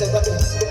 চেষ্টা করি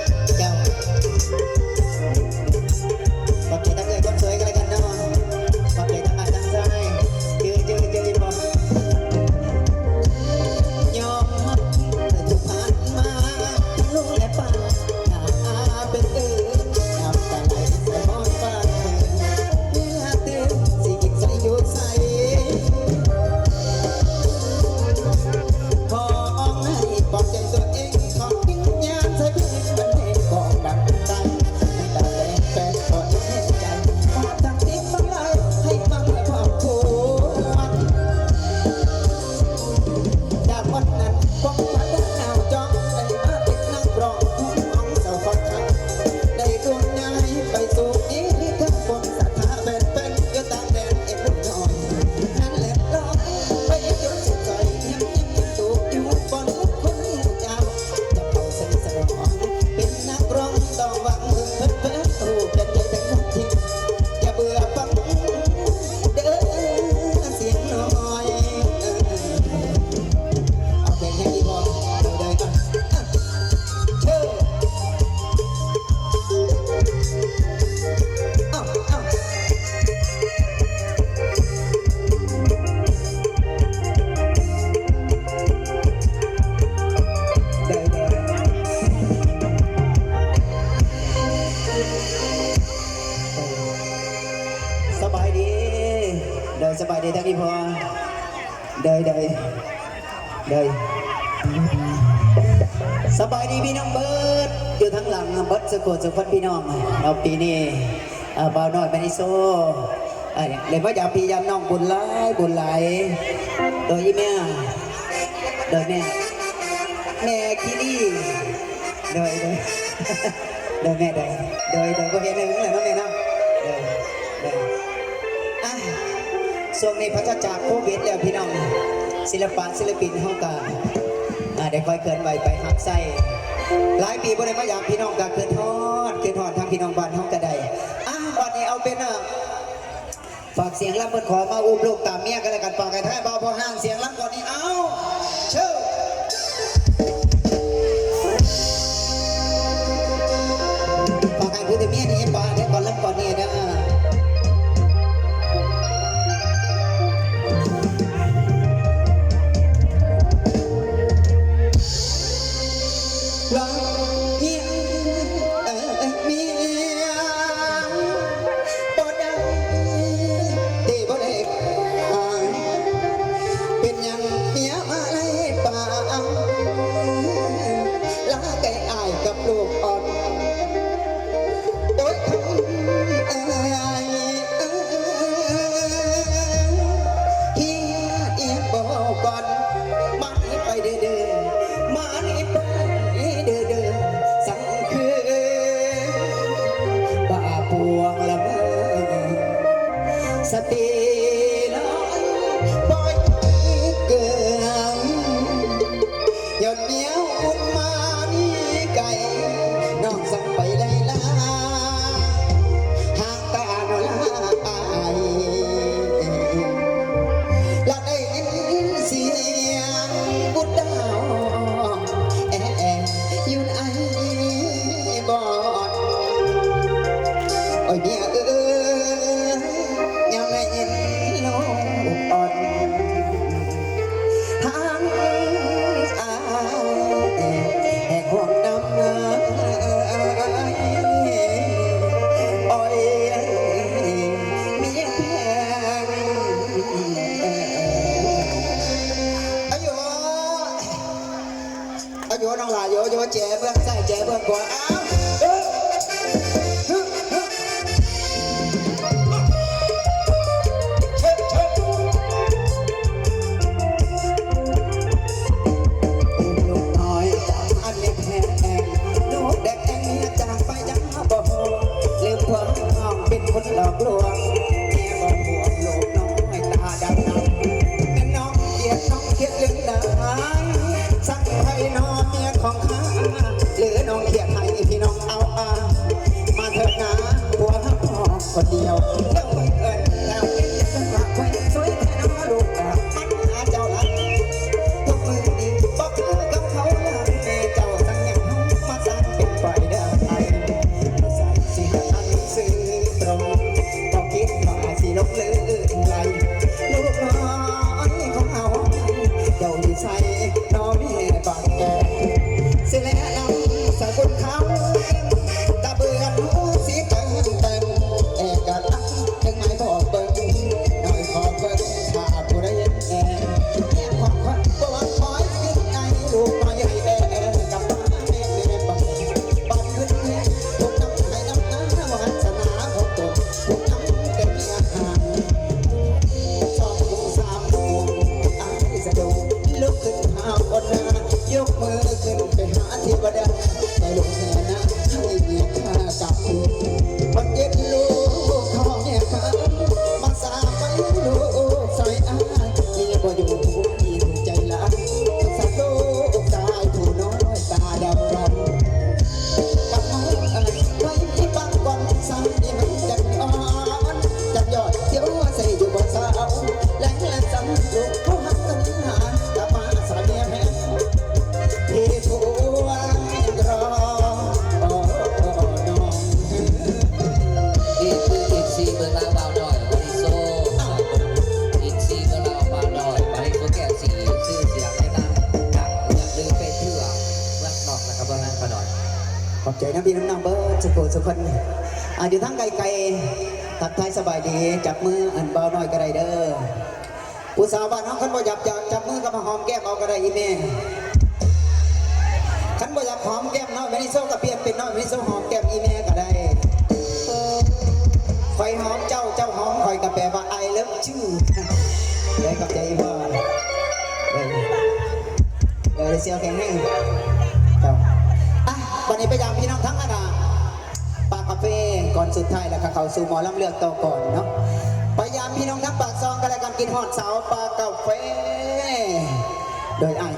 สบายดีพี่น้องเบิร์ดอยู่ทั้งหลังเบิร์ดสะกดสะกดพี่น้องเราปีนี้บ่าวน้อยไปในโซ่เลยว่าอยากพี่ยามน้องบุญหลายบุญหลายโดยแม่โดยแม่แม่คิรี่โดยโดยโดยแม่โดยโดยโดยก็เห็นเลยนั่แหละแม่นาะโดยอะช่วงนี้พระเจ้าจากโควิดแล้วพี่น้องศิลปะศิลปินห้องการ อ่าได้คอยเกินไว้ไปหักไส้หลายปีบ่ได้มาอยากพี่น้องกักเกินทอดเกินทอดทางพี่น้องบ้านท้องกระไดอ้าววันนี้เอาเป็นอะฝากเสียงรับเปิดขอมาอุ้มลูกตามเมียกันเลยกันฝากกันท้ายเบาพอห้างเสียงรับก่อนนี้เอ้า ทักทายสบายดีจับมืออันเบาหน่อยก็ได้เด้ออุตสาวบ้านน้องขันบ่หยับจับจับมือกับมาหอมแก้มเอาก็ได้อีเมขันบ่หยับหอมแก้มน้อยไม่ได้โซ่กับเปียนเป็นน้อยไม่ได้โซ่หอมแก้มอีเมก็ได้คอยหอมเจ้าเจ้าหอมคอยกับแปลว่าไอเลิฟชื่อเลยกับใจบ่เลยเสียวแข็งแน่งเจ้าอะวันนี้ไปยัง ก่อนสุดท้ายแล้วก็เข้าสู่หมอลำเลือกต่อก่อนเนาะพยายามพี่น้องทั้งปากซองกันแล้วกันกินหอดเสาปลากาเฟโดยไอ้าย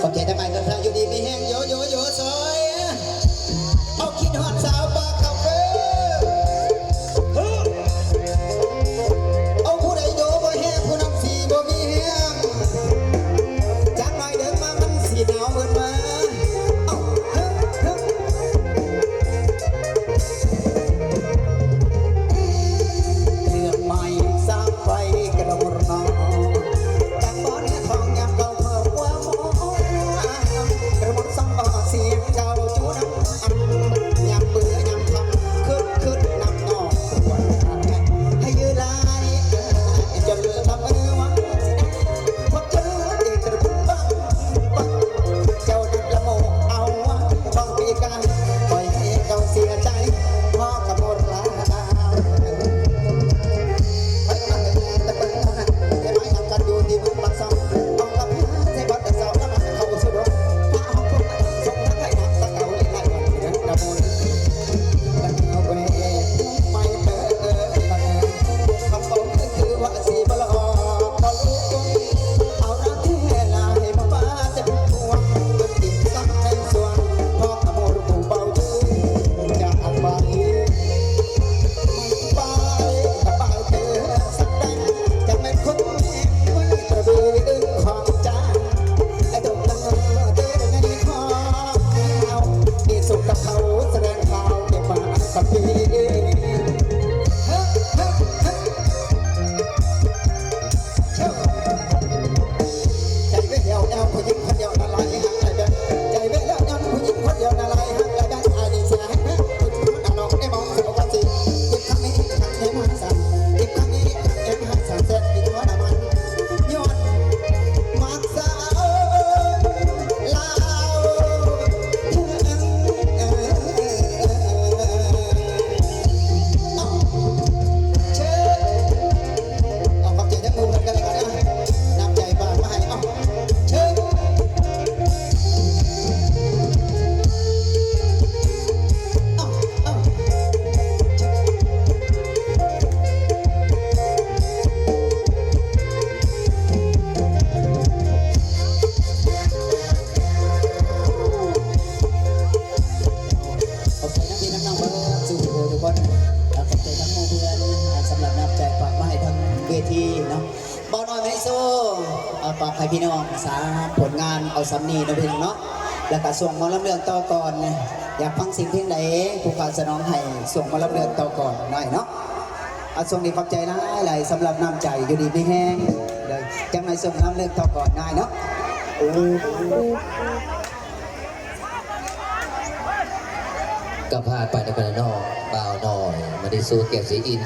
ขอบใจทำไมกั พี่น้องสาผลงานเอาสำนีนะพี่น้องเนาะแล้วก็ส่งมาลำเรื่องต่อก่อนอยากฟังสิ่งเพลงไหนผู้การสนองให้ส่งมาลำเรื่องต่อก่อนหน่อยเนาะเอาส่งดีขอบใจนะหลายสำหรับน้ำใจอยู่ดีไม่แห้งเลยจังไหนส่งน้ำเรื่องต่อก่อนได้เนาะก็พาไปในกระนอกบ่าวหน่อยมาได้สู้แก้วสีอิน